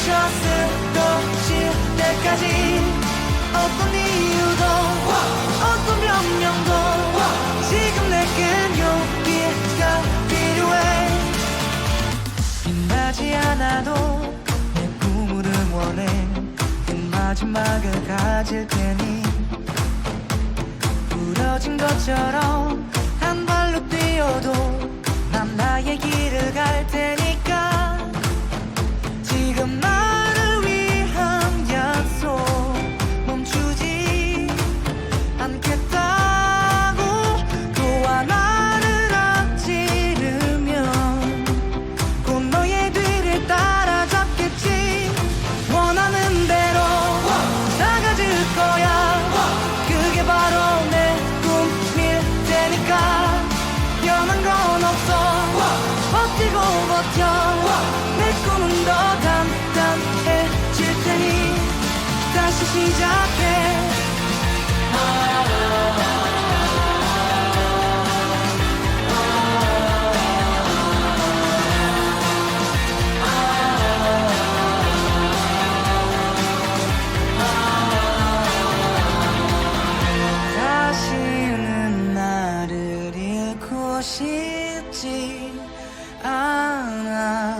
지쳐 쓰러질 때까지 어떤 이유도 어떤 변명도 지금 내겐 용기가 필요해. 빛나지 않아도 내 꿈을 응원해. 그 마지막을 가질 테니. 부러진 것처럼 한 발로 뛰어도 난 나의 길을 갈 버티고 버텨. 내 꿈은 더 단단해질 테니 다시 시작해. 다시는 나를 잃고 싶지 않아.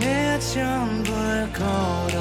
내 전부를 걸어